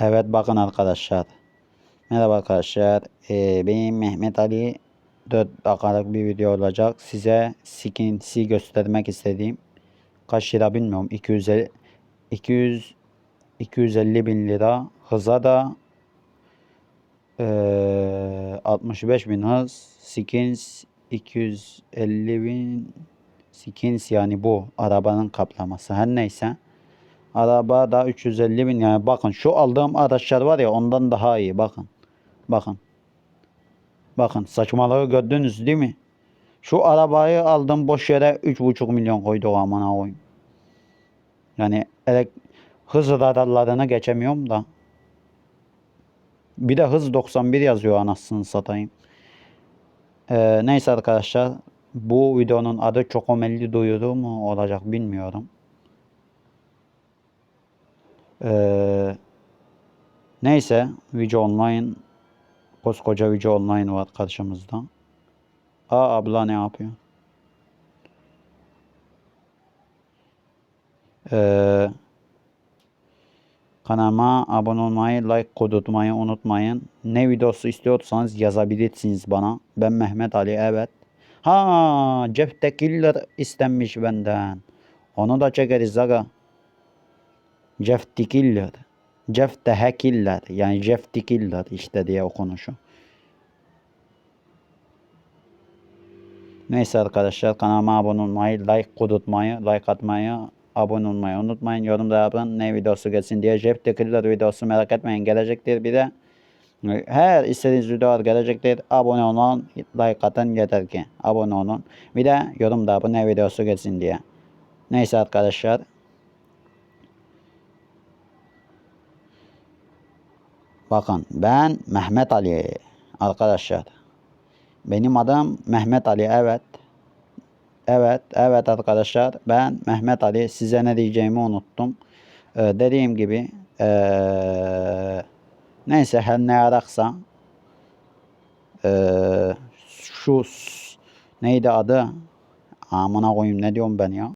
Evet bakın arkadaşlar. Merhaba arkadaşlar. Ee, benim Mehmet Ali 4 dakikalık bir video olacak. Size skinsi göstermek istediğim kaç lira bilmiyorum. 250 200 250 bin lira. Hıza da ee, 65 bin hız. Skins 250 bin skins yani bu arabanın kaplaması. Her neyse. Araba da 350 bin yani bakın şu aldığım araçlar var ya ondan daha iyi bakın. Bakın. Bakın saçmalığı gördünüz değil mi? Şu arabayı aldım boş yere 3,5 milyon koydu amına koyayım. Yani elek hız radarlarına geçemiyorum da. Bir de hız 91 yazıyor anasını satayım. Ee, neyse arkadaşlar bu videonun adı Çokomelli duyuru mu olacak bilmiyorum. Ee, neyse Video Online koskoca Video Online var karşımızda. Aa abla ne yapıyor? Ee, kanalıma abone olmayı, like kodutmayı unutmayın. Ne videosu istiyorsanız yazabilirsiniz bana. Ben Mehmet Ali evet. Ha Jeff the Killer istenmiş benden. Onu da çekeriz aga. Jeff the Killer. Jeff the Hackiller. Yani Jeff the Killer işte diye okunuşu. Neyse arkadaşlar kanalıma abone olmayı, like kodutmayı, like atmayı, abone olmayı unutmayın. Yorumda yapın ne videosu gelsin diye. Jeff the Killer videosu merak etmeyin gelecektir. Bir de her istediğiniz videolar gelecektir. Abone olun, like atın yeter ki. Abone olun. Bir de yorumda yapın ne videosu gelsin diye. Neyse arkadaşlar. Bakın ben Mehmet Ali arkadaşlar. Benim adım Mehmet Ali evet. Evet evet arkadaşlar ben Mehmet Ali size ne diyeceğimi unuttum. Ee, dediğim gibi ee, neyse her ne araksa ee, şu neydi adı amına koyayım ne diyorum ben ya